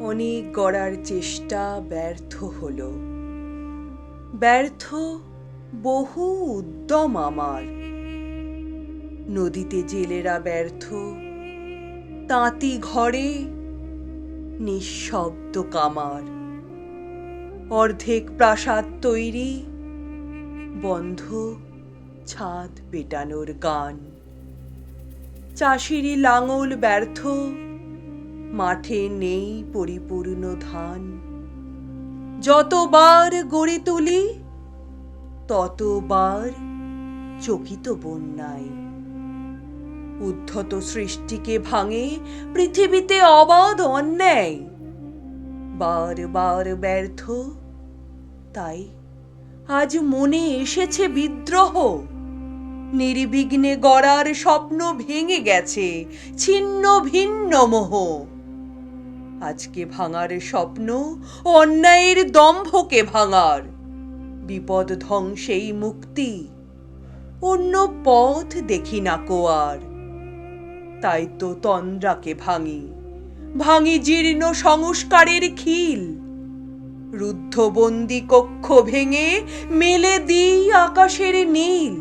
অনেক গড়ার চেষ্টা ব্যর্থ হলো। ব্যর্থ বহু উদ্যম আমার। নদীতে জেলেরা ব্যর্থ, তাঁতি ঘরে নিঃশব্দ কামার। অর্ধেক প্রাসাদ তৈরি, বন্ধ ছাদ পেটানোর গান। চাষিরি লাঙল ব্যর্থ মাঠে নেই পরিপূর্ণ ধান। যতবার গড়ে তুলি, ততবার চকিত বন্যায়। উদ্ধত সৃষ্টিকে ভাঙে পৃথিবীতে অবাধ অন্যায়। বার বার ব্যর্থ, তাই আজ মনে এসেছে বিদ্রোহ। নির্বিঘ্নে গড়ার স্বপ্ন ভেঙে গেছে ছিন্ন ভিন্ন মোহ। আজকে ভাঙার স্বপ্ন, অন্যায়ের দম্ভকে ভাঙার। বিপদ ধ্বংসেই মুক্তি, অন্য পথ দেখি না কোয়ার। তাই তো তন্দ্রাকে ভাঙি ভাঙি জীর্ণ সংস্কারের খিল। রুদ্ধবন্দি কক্ষ ভেঙে মেলে দিই আকাশের নীল।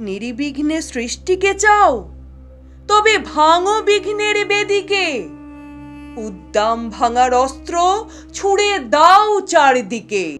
নির্বিঘ্নে সৃষ্টিকে চাও, তবে ভাঙো বিঘ্নের বেদিকে। উদ্দাম ভাঙার অস্ত্র ছুঁড়ে দাও চারদিকে।